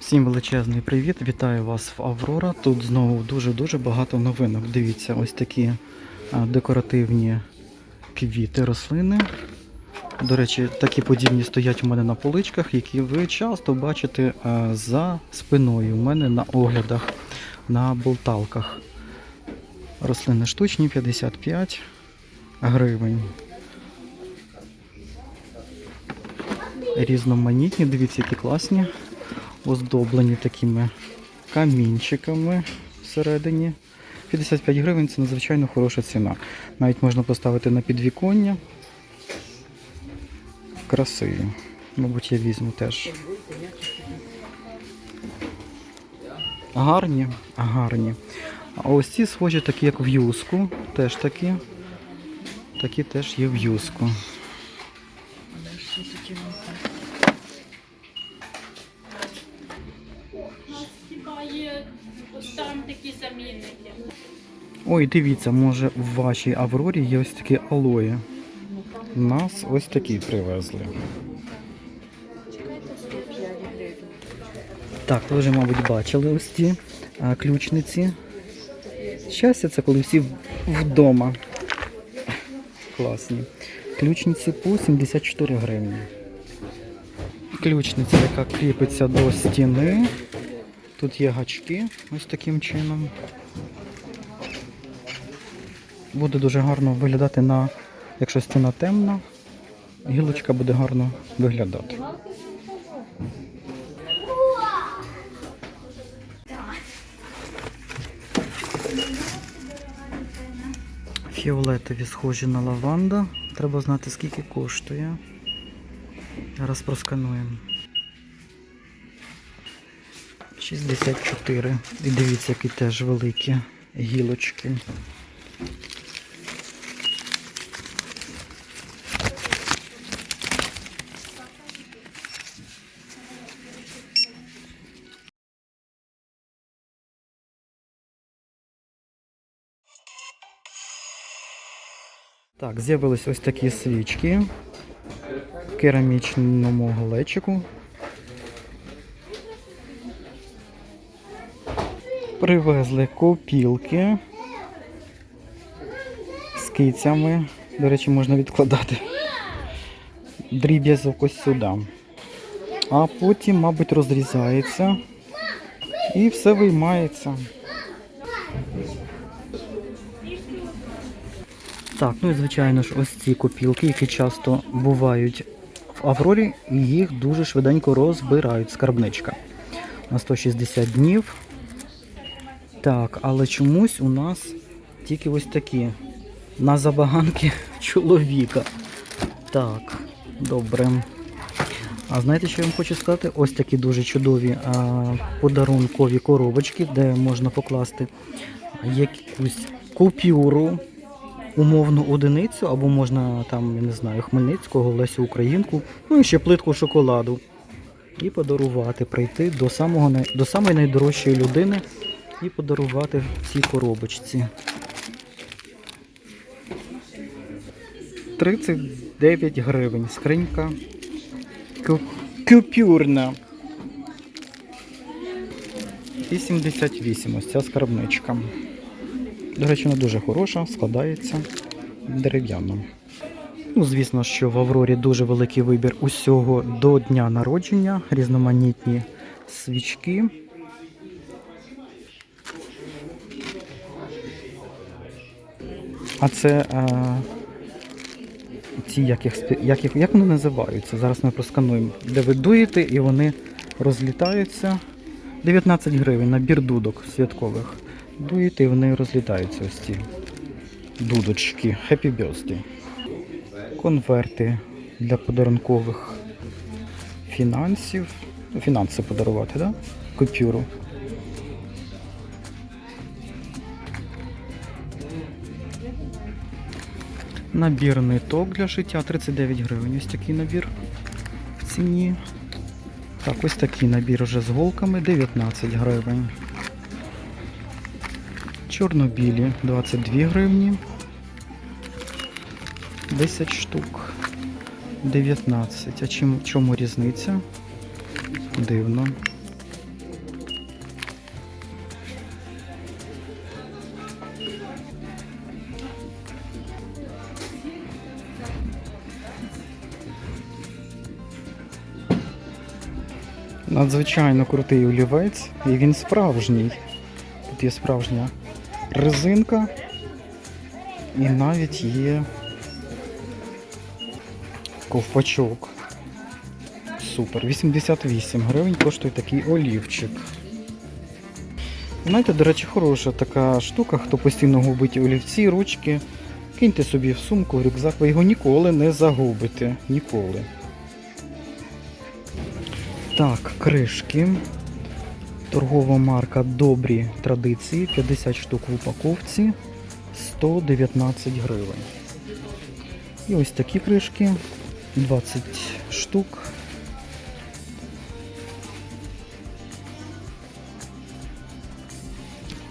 Всім величезний привіт! Вітаю вас в Аврора. Тут знову дуже-дуже багато новинок. Дивіться, ось такі декоративні квіти, рослини. До речі, такі подібні стоять у мене на поличках, які ви часто бачите за спиною. У мене на оглядах, на болталках. Рослини штучні 55 гривень. Різноманітні, дивіться, які класні оздоблені такими камінчиками всередині. 55 гривень це надзвичайно хороша ціна. Навіть можна поставити на підвіконня. Красиві. Мабуть, я візьму теж. Гарні, гарні. А ось ці схожі такі, як в юску. Теж такі. Такі теж є в юску. Хіба є ось там такі замінники? Ой, дивіться, може в вашій Аврорі є ось такі алої. Нас ось такі привезли. Так, ви вже, мабуть, бачили ось ці а, ключниці. Щастя, це коли всі вдома. Класні. Ключниці по 74 гривні. Ключниця, яка кріпиться до стіни. Тут є гачки ось таким чином. Буде дуже гарно виглядати на, якщо стіна темна, гілочка буде гарно виглядати. Фіолетові схожі на лаванда. Треба знати, скільки коштує. Зараз проскануємо. 64. І дивіться, які теж великі гілочки. Так, з'явились ось такі свічки в керамічному глечику. Привезли копілки з кицями. До речі, можна відкладати дріб'язок ось сюди. А потім, мабуть, розрізається і все виймається. Так, ну і звичайно ж, ось ці копілки, які часто бувають в Аврорі, їх дуже швиденько розбирають. Скарбничка на 160 днів. Так, але чомусь у нас тільки ось такі на забаганки чоловіка. Так, добре. А знаєте, що я вам хочу сказати? Ось такі дуже чудові а, подарункові коробочки, де можна покласти якусь купюру, умовну одиницю, або можна там, я не знаю, Хмельницького, Лесю Українку, ну і ще плитку шоколаду. І подарувати, прийти до, самого, до самої найдорожчої людини і подарувати в цій коробочці. 39 гривень. Скринька купюрна. І 78 ось ця скарбничка. До речі, вона дуже хороша, складається дерев'яно. Ну, звісно, що в Аврорі дуже великий вибір усього до дня народження, різноманітні свічки. А це а, ці, як їх, як, їх, як вони називаються? Зараз ми проскануємо, де ви дуєте і вони розлітаються. 19 гривень набір дудок святкових. Дуєте і вони розлітаються ось ці дудочки. Happy Birthday. Конверти для подарункових фінансів. Ну, Фінанси подарувати? Да? Купюру. Набір ниток для шиття 39 гривень. Ось такий набір в ціні. Так, ось такий набір вже з голками 19 гривень. Чорнобілі 22 гривні. 10 штук. 19. А чим, чому різниця? Дивно. Надзвичайно крутий олівець, і він справжній. Тут є справжня резинка, і навіть є ковпачок. Супер. 88 гривень коштує такий олівчик. Знаєте, до речі, хороша така штука, хто постійно губить олівці, ручки. Киньте собі в сумку, в рюкзак, ви його ніколи не загубите. Ніколи. Так, кришки. Торгова марка Добрі традиції. 50 штук в упаковці. 119 гривень. І ось такі кришки. 20 штук.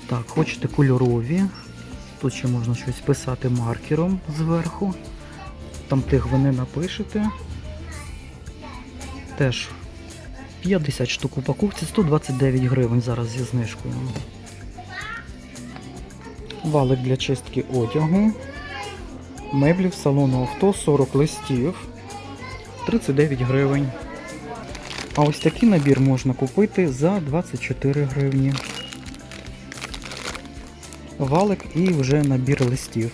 Так, хочете кольорові. Тут ще можна щось писати маркером зверху. Там тих ви не напишете. Теж 50 штук упаковці, 129 гривень зараз зі знижкою. Валик для чистки одягу. Меблів салону авто 40 листів. 39 гривень. А ось такий набір можна купити за 24 гривні. Валик і вже набір листів.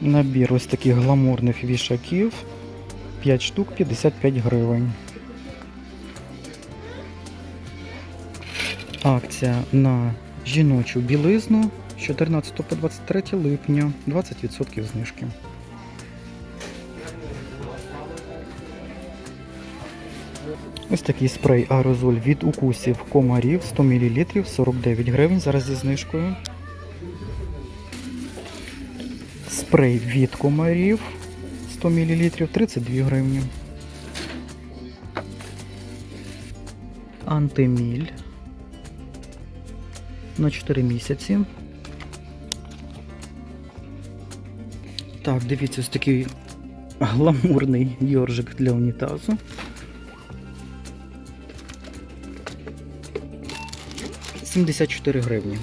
Набір ось таких гламурних вішаків. 5 штук 55 гривень. Акція на жіночу білизну з 14 по 23 липня 20% знижки. Ось такий спрей аерозоль від укусів комарів 100 мл 49 гривень зараз зі знижкою. Спрей від комарів 100 мл 32 гривні. Антиміль на 4 місяці. Так, дивіться, ось такий гламурний йоржик для унітазу. Сімдесят чотири гривні.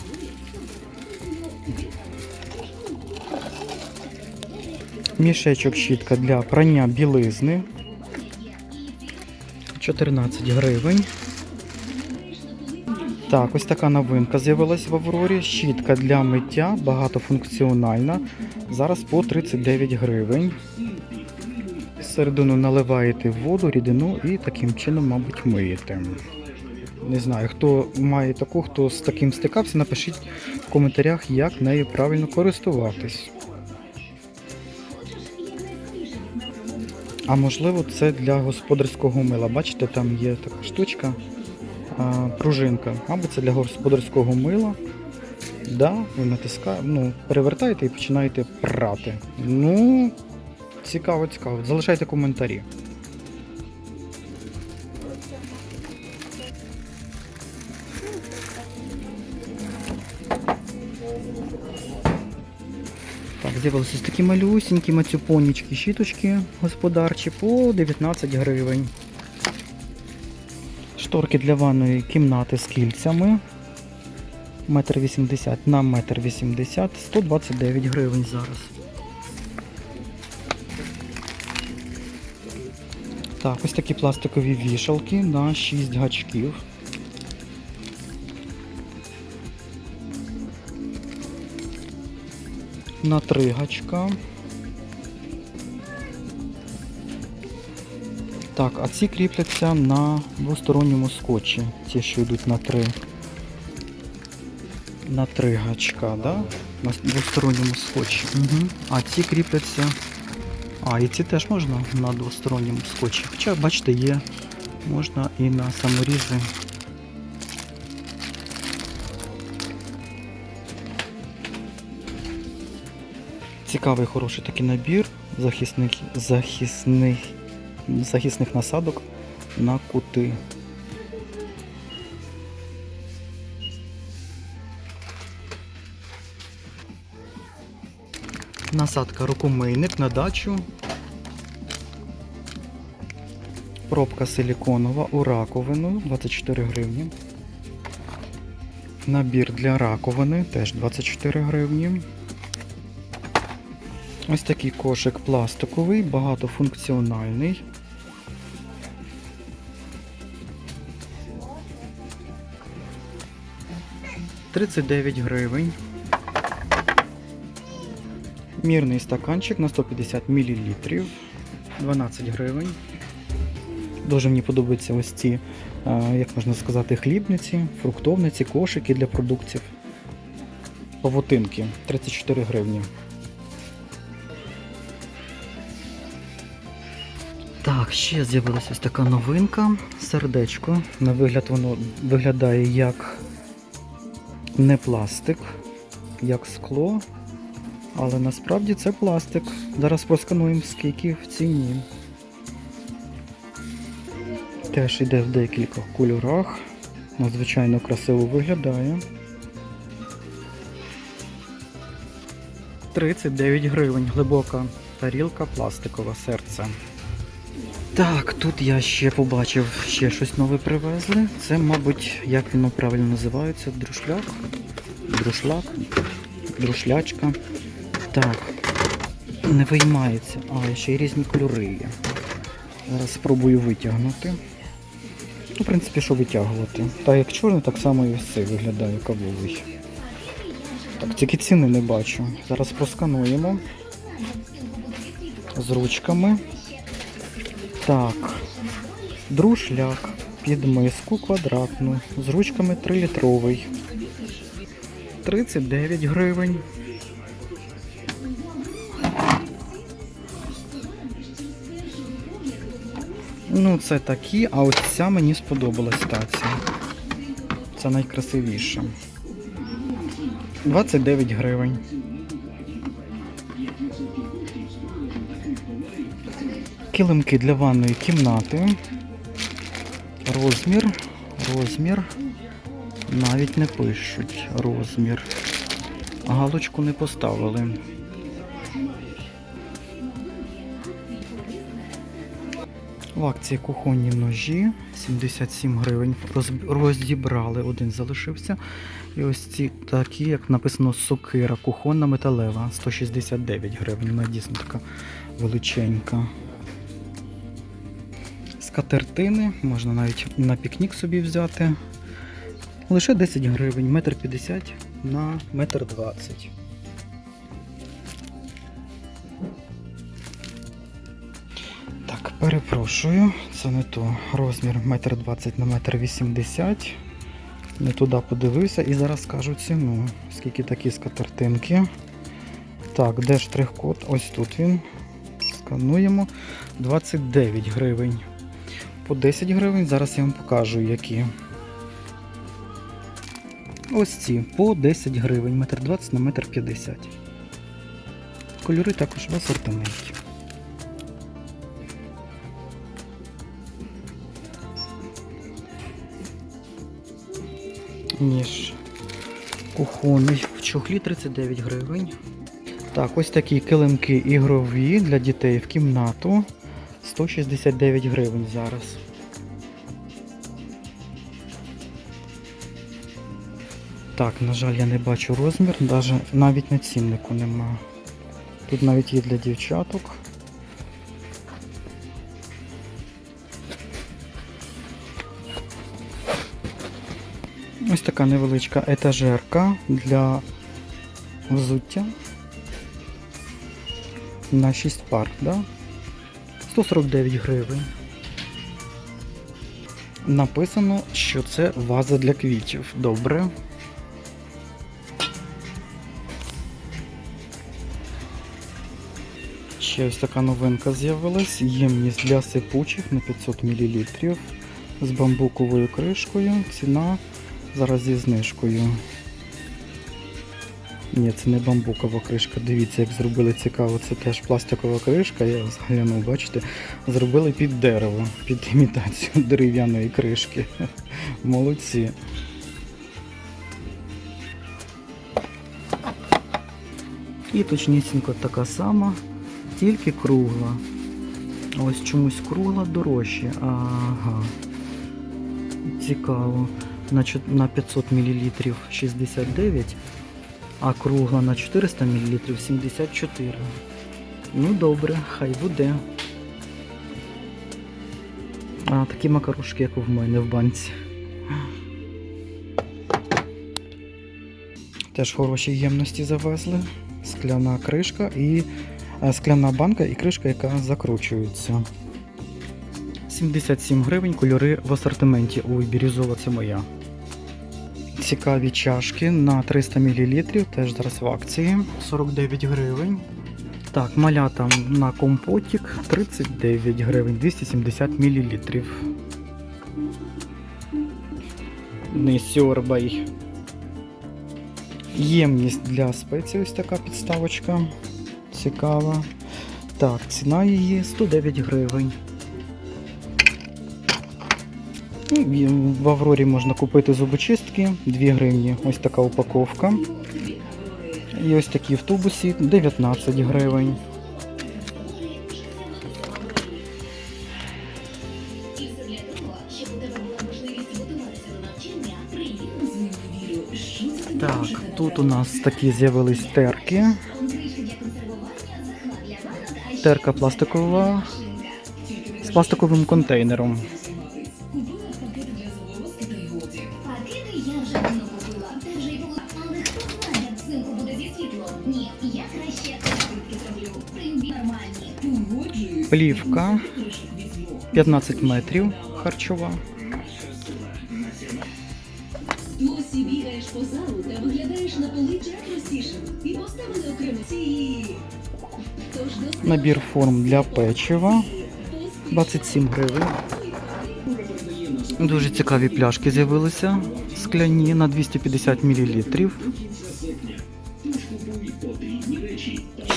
Мішечок щітка для прання білизни. 14 гривень. Так, ось така новинка з'явилась в Аврорі. Щітка для миття, багатофункціональна. Зараз по 39 гривень. Середину наливаєте воду, рідину і таким чином, мабуть, миєте. Не знаю, хто має таку, хто з таким стикався, напишіть в коментарях, як нею правильно користуватись. А можливо, це для господарського мила. Бачите, там є така штучка, а, пружинка. Мабуть, це для господарського мила. Да, ви натискаєте, ну, перевертаєте і починаєте прати. Ну, цікаво, цікаво. Залишайте коментарі. З'явилися такі малюсенькі мацюпонічки, щіточки господарчі по 19 гривень. Шторки для ванної кімнати з кільцями. 1,80 на 1,80 129 гривень зараз. Так, ось такі пластикові вішалки на 6 гачків. На три гачка. Так, а ці кріпляться на двосторонньому скотчі. Ті, що йдуть на три. На три гачка, да? На двосторонньому скотчі. Угу. А ці кріпляться. А, і ці теж можна на двосторонньому скотчі. Хоча, бачите, є, можна і на саморізи. Цікавий хороший такий набір захисних, захисних, захисних насадок на кути. Насадка рукомийник на дачу. Пробка силіконова у раковину 24 гривні. Набір для раковини теж 24 гривні. Ось такий кошик пластиковий, багатофункціональний. Тридцять дев'ять гривень. Мірний стаканчик на 150 мл, 12 гривень. Дуже мені подобаються ось ці, е, як можна сказати, хлібниці, фруктовниці, кошики для продуктів. Павутинки 34 гривні. Так, ще з'явилася ось така новинка. Сердечко. На вигляд воно виглядає як не пластик, як скло. Але насправді це пластик. Зараз проскануємо, скільки в ціні. Теж йде в декількох кольорах. Надзвичайно красиво виглядає. 39 гривень. Глибока тарілка, пластикове серце. Так, тут я ще побачив ще щось нове привезли. Це, мабуть, як воно правильно називається, друшляк. Друшлак. Друшлячка. Так. Не виймається, але ще й різні кольори є. Зараз спробую витягнути. Ну, в принципі, що витягувати. Так як чорний, так само і цей виглядає кавовий. Так, тільки ціни не бачу. Зараз проскануємо. З ручками. Так. Друшляк. Під миску квадратну. З ручками 3-літровий. 39 гривень. Ну, це такі, а ось ця мені сподобалась тація. Це найкрасивіша. 29 гривень. Килимки для ванної кімнати. Розмір. Розмір. Навіть не пишуть розмір. Галочку не поставили. В акції кухонні ножі 77 гривень. Розібрали, один залишився. І ось ці такі, як написано, сокира кухонна металева 169 гривень. Вона дійсно така величенька. Скатертини, можна навіть на пікнік собі взяти. Лише 10 гривень, метр 50 на метр 20. Так, перепрошую, це не то. Розмір 1,20 на 1,80 м. Не туди подивився і зараз скажу ціну. Скільки такі скатертинки. Так, де штрих-код? Ось тут він. Скануємо. 29 гривень. По 10 гривень зараз я вам покажу, які. Ось ці по 10 гривень, 1,20 на 1,50 м. Кольори також в асортименті. Ніж кухонний. В чохлі 39 гривень. Так, ось такі килимки ігрові для дітей в кімнату. 169 гривень зараз. Так, на жаль, я не бачу розмір, навіть, на ціннику нема. Тут навіть є для дівчаток. Така невеличка етажерка для взуття на 6 пар, да? 149 гривень. Написано, що це ваза для квітів. Добре. Ще ось така новинка з'явилась. Ємність для сипучих на 500 мл з бамбуковою кришкою. Ціна зараз зі знижкою. Ні, це не бамбукова кришка. Дивіться, як зробили цікаво. Це теж пластикова кришка, я зглянув, бачите, зробили під дерево, під імітацію дерев'яної кришки. Молодці. І точнісінько така сама, тільки кругла. Ось чомусь кругла дорожче. Ага. Цікаво. На на 500 мл 69, а кругла на 400 мл 74. Ну добре, хай буде. А, такі макарошки, як в мене в банці. Теж хороші ємності завезли. Скляна кришка і скляна банка і кришка, яка закручується. 77 гривень кольори в асортименті. Ой, бірюзова це моя. Цікаві чашки на 300 мл, теж зараз в акції. 49 гривень. Так, малята на компотік 39 гривень, 270 мл. Не сьорбай. Ємність для спецій, ось така підставочка. Цікава. Так, ціна її 109 гривень. В Аврорі можна купити зубочистки 2 гривні. Ось така упаковка. І ось такі в тубусі 19 гривень. Так, тут у нас такі з'явились терки. Терка пластикова з пластиковим контейнером. Плівка 15 метрів харчова. Досі бігаєш по залу та виглядаєш на поличчя простішим. І поставили окремо ці. Набір форм для печива 27 гривень. Дуже цікаві пляшки з'явилися. Скляні на 250 мл.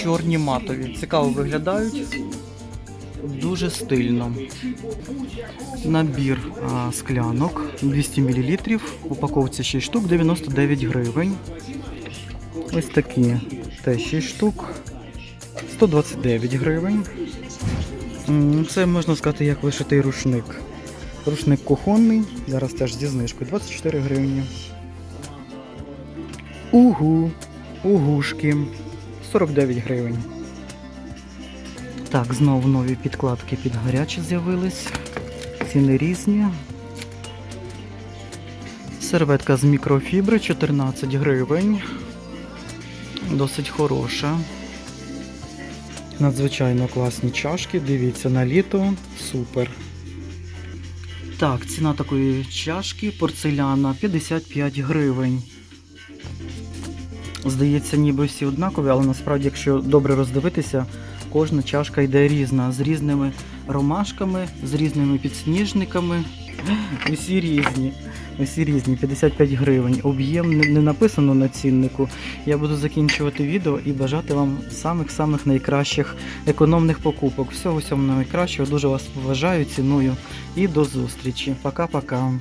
Чорні матові. Цікаво виглядають. Дуже стильно. Набір а, склянок 200 мл. Упаковці 6 штук 99 гривень. Ось такі теж 6 штук 129 гривень. Це можна сказати як вишитий рушник. Рушник кухонний, зараз теж зі знижкою 24 гривні. Угу. Угушки 49 гривень. Так, знову нові підкладки під гарячі з'явились. Ціни різні. Серветка з мікрофібри 14 гривень. Досить хороша. Надзвичайно класні чашки. Дивіться на літо. Супер. Так, ціна такої чашки порцеляна 55 гривень. Здається, ніби всі однакові, але насправді, якщо добре роздивитися, кожна чашка йде різна, з різними ромашками, з різними підсніжниками. Усі різні. Усі різні, 55 гривень. Об'єм не, написано на ціннику. Я буду закінчувати відео і бажати вам самих-самих найкращих економних покупок. Всього всього найкращого. Дуже вас поважаю, ціную і до зустрічі. Пока-пока.